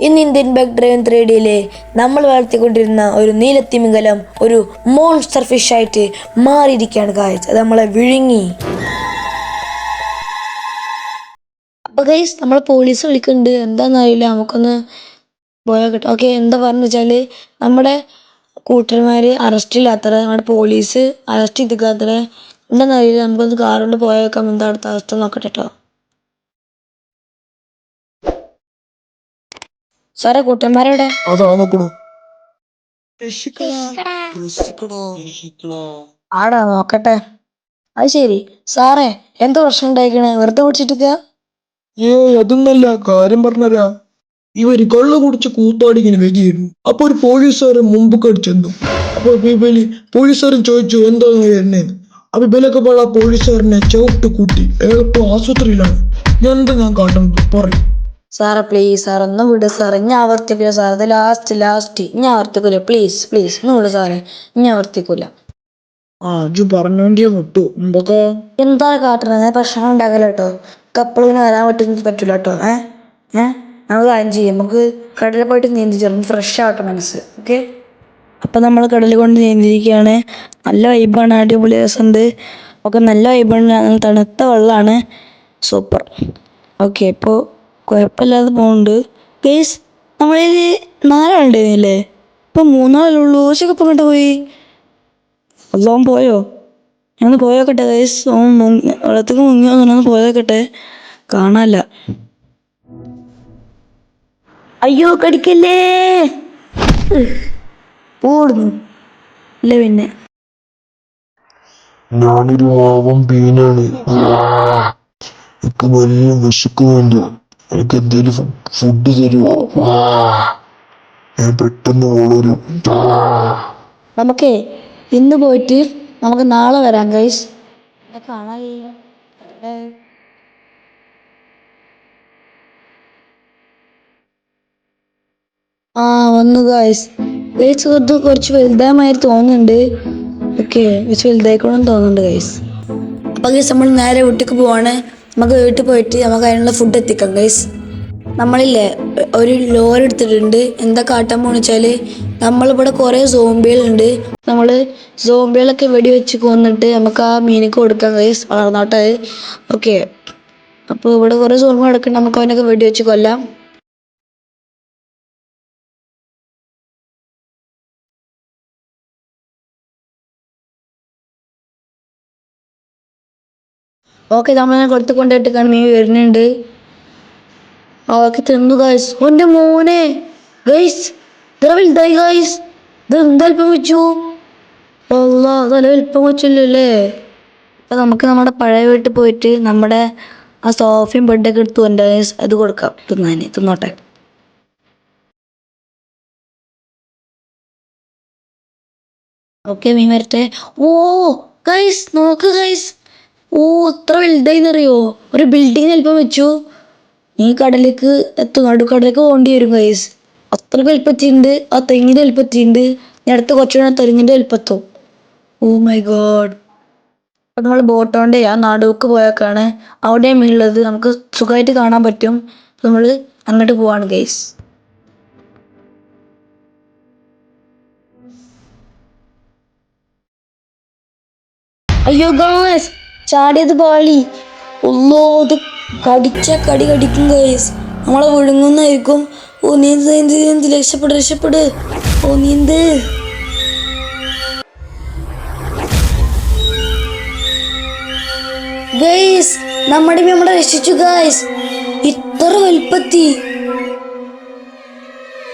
ഇന്ന് Indian bike driven three ഡിയിലെ നമ്മൾ വളർത്തിക്കൊണ്ടിരുന്ന ഒരു നീലത്തിമിംഗലം ഒരു മോൺസ്റ്റർ ഫിഷ് ആയിട്ട് മാറിയിരിക്കുകയാണ് കാഴ്ച അത് നമ്മളെ വിഴുങ്ങി. അപ്പൊ ഗൈസ് നമ്മളെ പോലീസ് വിളിക്കുന്നുണ്ട്. എന്താന്ന് അറിയില്ല നമുക്കൊന്ന് പോയാൽ കിട്ടും. ഓക്കെ എന്താ പറഞ്ഞു വെച്ചാൽ നമ്മുടെ കൂട്ടന്മാര് അറസ്റ്റ് ഇല്ലാത്തത് നമ്മുടെ പോലീസ് അറസ്റ്റ് ചെയ്തിക്കാത്തത് എന്താന്ന് അറിയില്ല നമുക്കൊന്ന് കാറുകൊണ്ട് പോയേക്കാം എന്താ അടുത്ത അവസ്ഥ നോക്കട്ടെ കേട്ടോ. സാറേ കൂട്ടന്മാരെവിടെ അതാ നോക്കണു. ആടാ നോക്കട്ടെ. അത് ശരി. സാറേ എന്ത് പ്രശ്നം ഉണ്ടായിക്കണേ? വെറുതെ കുടിച്ചിട്ടില്ല ഏയ് അതൊന്നല്ല. കാര്യം പറഞ്ഞരാ. ഇവർ കള്ളു കുടിച്ച് കൂത്താടി ഇങ്ങനെ വരികയായിരുന്നു അപ്പൊ ഒരു പോലീസുകാരൻ മുമ്പ് ചെന്നു. അപ്പൊ ഇവർ പോലീസുകാരൻ ചോദിച്ചു എന്താ വരുന്നേന്ന് അപ്പൊ ഇവലൊക്കെ പോലെ ആ പോലീസുകാരനെ ചവിട്ട് കൂട്ടി. എളുപ്പം ആശുപത്രിയിലാണ്. ഞാൻ എന്താ ഞാൻ കാട്ടുന്നത് പറയും. സാറേ പ്ലീസ് സാർ ഒന്ന് വിട് സാറേ. ഞാൻ ആവർത്തിക്കില്ല സാർ അത് ലാസ്റ്റ് ലാസ്റ്റ് ഞാൻ ആവർത്തിക്കില്ല പ്ലീസ് പ്ലീസ് ഒന്ന് വിട് സാറേ. ഞാൻ ആവർത്തിക്കില്ല ആ അജു പറഞ്ഞോണ്ടിയ വിട്ടു. എന്തൊക്കെ? എന്താ കാട്ടണത് പ്രശ്നം ഉണ്ടാകില്ല കേട്ടോ കപ്പിളിന് വരാൻ പറ്റുന്ന പറ്റൂല കേട്ടോ ഏ? ഏ? നമുക്ക് കാര്യം ചെയ്യാം. നമുക്ക് കടലിൽ പോയിട്ട് നീന്തി ചേർന്ന് ഫ്രഷ് ആവട്ടെ മനസ്സ്. ഓക്കെ അപ്പം നമ്മൾ കടലിൽ കൊണ്ട് നീന്തിയിരിക്കുകയാണ് നല്ല വൈബാണ് അടിപൊളി രസമുണ്ട്. ഒക്കെ നല്ല വൈബാണ് തണുത്ത വെള്ളമാണ്. സൂപ്പർ ഓക്കെ ഇപ്പോൾ കുഴപ്പമില്ലാതെ പോകുന്നുണ്ട് ഗൈസ് നമ്മളിൽ നാലാളുണ്ടായിരുന്നില്ലേ? ഇപ്പം മൂന്നാളുള്ളൂ. ഓശൊക്കെ ഇപ്പം കണ്ടു പോയി? അല്ലോ പോയോ? ഞങ്ങൾ പോയോക്കട്ടെ ഗൈസ് ഓൻ മുങ്ങി വെള്ളത്തിൽ മുങ്ങി അങ്ങനെ പോയോക്കട്ടെ. കാണാല്ല അയ്യോ കടിക്കല്ലേ? പോടുന്നു. ഇല്ല പിന്നെ. ഞാനൊരു ആവം പീനാണ്. എനിക്ക് വലിയ എനിക്ക് എന്തെങ്കിലും ഫുഡ് തരുമോ ഞാൻ പെട്ടെന്ന് നമുക്കേ ഇന്ന് പോയിട്ട് നമുക്ക് നാളെ വരാം ഗൈസ് ആ വന്നു ഗൈസ് ഗൈസ് ഇത് കുറച്ച് വലുതായി തോന്നുന്നുണ്ട്. ഓക്കെ കുറച്ച് വലുതായിക്കോളും തോന്നുന്നുണ്ട് ഗൈസ് അപ്പൊ ഗൈസ് നമ്മൾ നേരെ വീട്ടിലേക്ക് പോവാണ്. നമുക്ക് വീട്ടിൽ പോയിട്ട് നമുക്ക് അതിനുള്ള ഫുഡ് എത്തിക്കാം ഗൈസ് നമ്മളില്ലേ ഒരു ലോർ എടുത്തിട്ടുണ്ട്. എന്താ കാട്ടാൻ പോണെന്ന് വെച്ചാൽ നമ്മളിവിടെ കുറേ സോംബികളുണ്ട്. നമ്മൾ സോംബികളൊക്കെ വെടിവെച്ച് കൊന്നിട്ട് നമുക്ക് ആ മീനൊക്കെ കൊടുക്കാം ഗൈസ് വളർന്നോട്ടെ. ഓക്കെ അപ്പോൾ ഇവിടെ കുറേ സോംബി കിടക്കുന്നുണ്ട് നമുക്ക് അവനൊക്കെ വെടിവെച്ച് കൊല്ലാം. ഓക്കെ നമ്മളെ കൊടുത്ത് കൊണ്ടിട്ട് മീൻ വരുന്നുണ്ട്. ഓക്കെ തിന്നു ഗൈസ് ഒന്റെ മോനെ. ഗൈസ് ഗൈസ് ഇത് എന്താ അല്പം വെച്ചു? അല്ല അതല്ല വലിപ്പം വെച്ചല്ലോ അല്ലേ അപ്പൊ നമുക്ക് നമ്മുടെ പഴയ വീട്ടിൽ പോയിട്ട് നമ്മുടെ ആ സോഫയും ബെഡൊക്കെ എടുത്തു ഗൈസ് അത് കൊടുക്കാം. തിന്നാന് തിന്നോട്ടെ. ഓക്കെ മീൻ വരട്ടെ. ഓ ഗൈസ് നോക്ക് ഗൈസ് ഓ അത്ര വലുതായിന്നറിയോ? ഒരു ബിൽഡിംഗ് ചിലപ്പം വെച്ചു. നീ കടലേക്ക് എത്തും. നടുക്കടലേക്ക് പോകേണ്ടി വരും കൈസ് അത്ര വലുപ്പത്തിണ്ട്. ആ തെങ്ങിന്റെ വലുപ്പത്തിണ്ട്. ഞാൻ അടുത്ത കുറച്ചുകൂടെ തെങ്ങിന്റെ വലുപ്പത്തോ. ഓ മൈ ഗോഡ് അപ്പൊ നമ്മൾ ബോട്ടോണ്ട് ആ നടുക്ക് പോയേക്കാണ്. അവിടെ ഉള്ളത് നമുക്ക് സുഖമായിട്ട് കാണാൻ പറ്റും. നമ്മൾ അങ്ങോട്ട് പോവാണ് ഗൈസ് അയ്യോ ഗായ്സ് ചാടിയത് പാളി. ഒന്നോ ഇത് കടിച്ച കടി കടിക്കും ഗൈസ് നമ്മളെ വിഴുങ്ങുന്നായിരിക്കും ഓ നീന്ത് നീന്ത് നീന്ത് രക്ഷപ്പെട് രക്ഷപ്പെട്. ഓ നീന്ത് ഗൈസ് നമ്മുടെ നമ്മളെ രക്ഷിച്ചു ഗൈസ് ഇത്ര വലുപ്പത്തി.